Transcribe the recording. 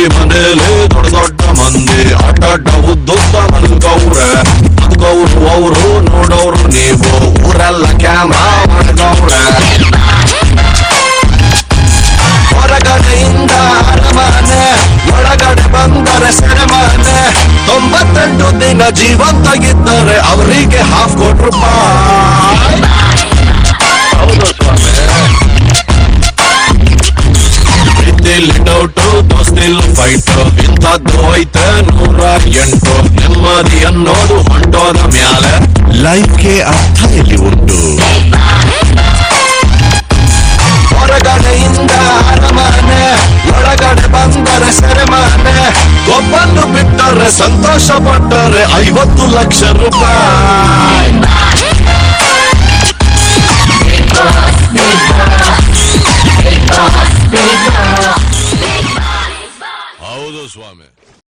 ಮಂದಿ ಮನೇಲಿ ದೊಡ್ಡ ದೊಡ್ಡ ಮಂದಿ ಅಡ್ಡಾಡ್ಡ ಉದ್ದುತ್ತ ಮನಗವ್ರೆ ಮನಗವ್ರು ಅವರು, ನೋಡೋರು ನೀವು. ಊರೆಲ್ಲ ಕ್ಯಾಮ್ರಾ ಮನಗವ್ರೆ ಹೊರಗಡೆಯಿಂದ ಅರಮನೆ, ಒಳಗಡೆ ಬಂದರೆ ಸೆರೆಮನೆ. ತೊಂಬತ್ತೆಂಟು ದಿನ ಜೀವಂತಾಗಿದ್ದಾರೆ ಅವರಿಗೆ ಹಾಫ್ ಕೋಟಿ ರೂಪಾಯಿ. ಸ್ವಾಮಿ. ಇಲ್ಲಿ ಡೌಟು ದೋಸ್ತಿಲ್ಲ. ಐತೆ ನೂರ ಎಂಟು ನೆಮ್ಮದಿ ಅನ್ನೋದು ಹೊಂಟೋದ ಮ್ಯಾಲೆ. ಲೈಫ್ಗೆ ಅರ್ಥ ಎಲ್ಲಿ ಉಂಟು. ಹೊರಗಡೆಯಿಂದ ಅರಮಾನೆ, ಒಳಗಡೆ ಬಂದರೆ ಸೆರೆಮಾನೆ. ಒಬ್ಬನ್ನು ಬಿಟ್ಟರೆ ಸಂತೋಷ ಪಟ್ಟರೆ ಐವತ್ತು ಲಕ್ಷ ರೂಪಾಯಿ. posłamy.